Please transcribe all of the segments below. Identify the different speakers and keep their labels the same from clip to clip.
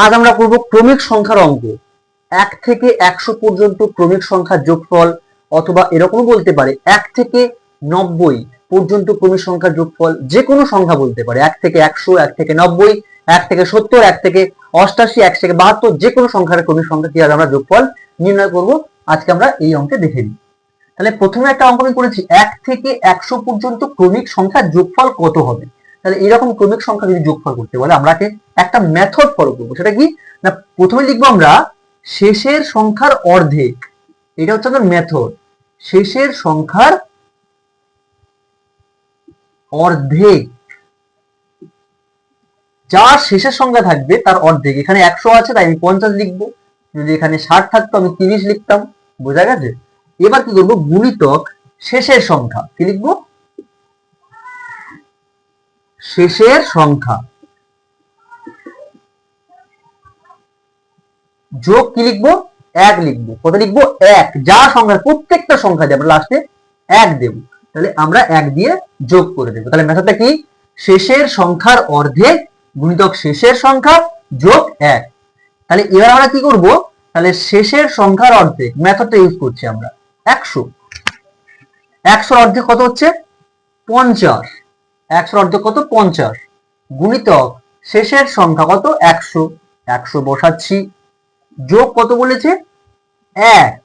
Speaker 1: আজ আমরা করব ক্রমিক সংখ্যার অঙ্ক। এক থেকে একশো পর্যন্ত ক্রমিক সংখ্যার যোগফল, অথবা এরকমও বলতে পারে এক থেকে নব্বই পর্যন্ত ক্রমিক সংখ্যার যোগফল যে কোনো সংখ্যা বলতে পারে। এক থেকে একশো, এক থেকে নব্বই, এক থেকে সত্তর, এক থেকে অষ্টাশি, এক থেকে বাহাত্তর যে কোনো সংখ্যার ক্রমিক সংখ্যা কি আজ আমরা যোগফল নির্ণয় করব? আজকে আমরা এই অঙ্কে দেখে নিই। তাহলে প্রথমে একটা অঙ্ক আমি করেছি। এক থেকে একশো পর্যন্ত ক্রমিক সংখ্যার যোগফল কত হবে? তাহলে এরকম ক্রমিক সংখ্যা যদি যোগফল করতে বলে আমরাকে একটা মেথড ফলো করব। সেটা কি? না, প্রথমে লিখব আমরা শেষের সংখ্যার অর্ধেক। এটা হচ্ছে আমাদের মেথড শেষের সংখ্যার অর্ধেক। যার শেষের সংখ্যা থাকবে, তার অর্ধেক। এখানে একশো আছে, তাই আমি পঞ্চাশ লিখব। যদি এখানে ষাট থাকতো, আমি তিরিশ লিখতাম। বোঝা গেছে? এবার কি করব? গুণিতক শেষের সংখ্যা। কি লিখব? শেষের সংখ্যা। যোগ কি লিখব? এক লিখব। কত লিখব? এক। যা সংখ্যা প্রত্যেকটা সংখ্যা আমরা লাস্টে এক দেব। তাহলে আমরা এক দিয়ে যোগ করে দেবো। তাহলে মেথডটা কি? শেষের সংখ্যার অর্ধেক গুণিতক শেষের সংখ্যা যোগ এক। তাহলে এবার আমরা কি করব? তাহলে শেষের সংখ্যার অর্ধেক মেথডটা ইউজ করছি আমরা। একশো। একশোর অর্ধেক কত হচ্ছে? পঞ্চাশ। একশোর অর্ধেক কত? পঞ্চাশ। গুণিতক, শেষের সংখ্যা কত? একশো। একশো বসাচ্ছি। যোগ কত বলেছে? এক।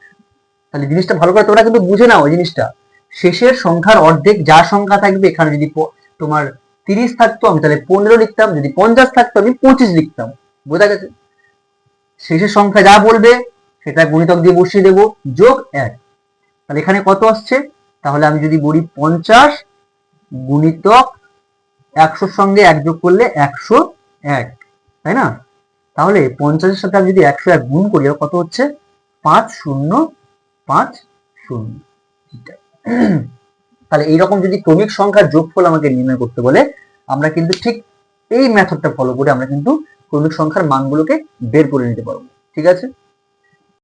Speaker 1: তাহলে জিনিসটা ভালো করে তোমরা কিন্তু বুঝে নাও জিনিসটা। শেষের সংখ্যার অর্ধেক যা সংখ্যা থাকবে, এখানে যদি তোমার তিরিশ থাকতো, আমি তাহলে পনেরো লিখতাম। যদি পঞ্চাশ থাকতো, আমি পঁচিশ লিখতাম। বোঝা গেছে? শেষের সংখ্যা যা বলবে, সেটা গুণিতক দিয়ে বসিয়ে দেবো। যোগ এক। তাহলে এখানে কত আসছে? তাহলে আমি যদি বলি পঞ্চাশ গুণিতক একশোর সঙ্গে এক যোগ করলে একশো এক, তাই না? তাহলে পঞ্চাশের সাথে আমি যদি একশো এক গুণ করি কত হচ্ছে? পাঁচ শূন্য পাঁচ শূন্য। তাহলে এইরকম যদি ক্রমিক সংখ্যার যোগফল আমাকে নির্ণয় করতে বলে, আমরা কিন্তু ঠিক এই মেথডটা ফলো করে আমরা কিন্তু ক্রমিক সংখ্যার মানগুলোকে বের করে নিতে পারব। ঠিক আছে?